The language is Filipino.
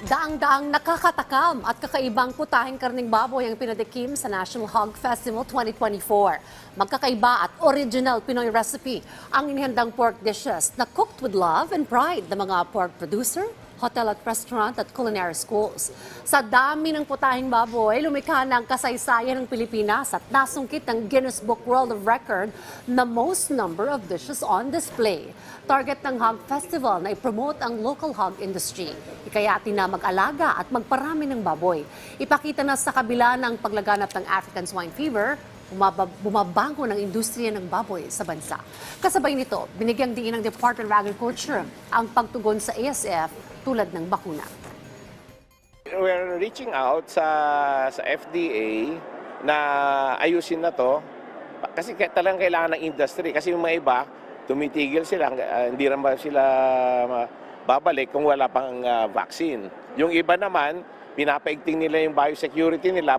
Daang-daang nakakatakam at kakaibang putahing karning baboy ang pinadikim sa National Hog Festival 2024. Magkakaiba at original Pinoy recipe ang inihandang pork dishes na cooked with love and pride ng mga pork producer, hotel at restaurant at culinary schools. Sa dami ng putahing baboy, lumikha ng kasaysayan ng Pilipinas at nasungkit ng Guinness Book World of Record na most number of dishes on display. Target ng Hog Festival na i-promote ang local hog industry. Ikayati na mag-alaga at magparami ng baboy. Ipakita na sa kabila ng paglaganap ng African swine fever, bumaba- bumabango ng industriya ng baboy sa bansa. Kasabay nito, binigyang diin ng Department of Agriculture ang pagtugon sa ASF tulad ng bakuna. We're reaching out sa sa FDA na ayusin na to kasi talagang kailangan ng industry kasi yung mga iba tumitigil sila ah, hindi naman sila babalik kung wala pang ah, vaccine. Yung iba naman pinapaigting nila yung biosecurity nila.